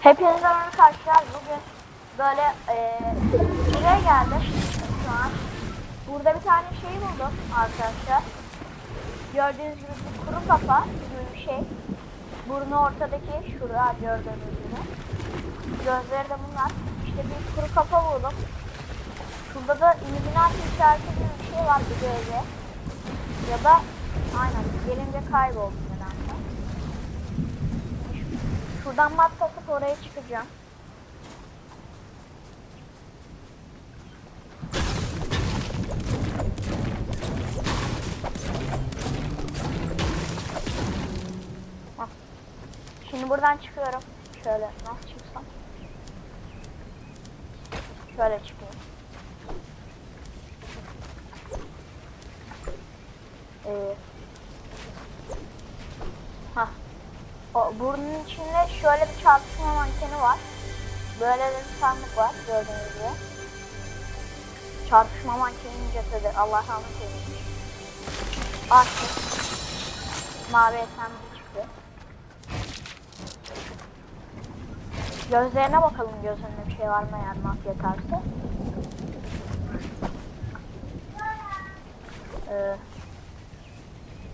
Hepinize merhaba arkadaşlar. Bugün böyle eee buraya geldim şu an. Burada bir tane şey buldum arkadaşlar. Gördüğünüz gibi bir kuru kafa gibi bir şey. Burnu ortadaki şurada gördüğünüz gibi. Gözleri de bunlar. İşte bir kuru kafa buldum. Şurada da Illuminati işareti gibi bir şey var bir gözü. Ya da aynen gelince kayboldu Şuradan mat basıp oraya çıkacağım. Hah. Şimdi buradan çıkıyorum. Şöyle nasıl çıksam? Şöyle çıkayım. Ee, hah. O burnun içinde şöyle bir çarpışma mankeni var. Böyle bir sandık var gördüğünüz gibi. Çarpışma mankeninin cesedi Allah rahmet eylesin. Açtık. Mavi SMG çıktı. Gözlerine bakalım gözünde bir şey var mı eğer mat yeterse. Ee,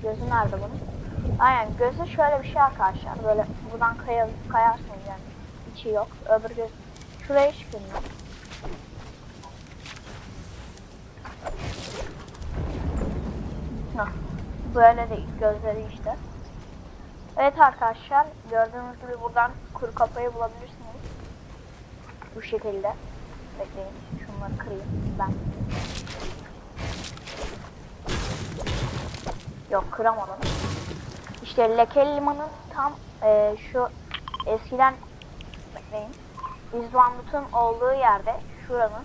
gözü nerede bunun? Aynen gözü şöyle bir şey arkadaşlar. Böyle buradan kaya, kayarsınız yani. İçi yok. Öbür göz. Şuraya çıkın ya. Hah. Böyle de gözleri işte. Evet arkadaşlar gördüğünüz gibi buradan kuru kafayı bulabilirsiniz. Bu şekilde. Bekleyin şunları kırayım ben. Yok kıramadım. İşte Lekeli Liman'ın tam e, şu eskiden bekleyin. İzbandut'un olduğu yerde şuranın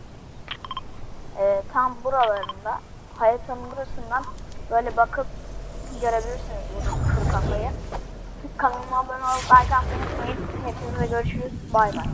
e, tam buralarında haritanın burasından böyle bakıp görebilirsiniz bu kuru kafayı. Kanalıma abone olup like atmayı unutmayın. Hepinize görüşürüz. Bay bay.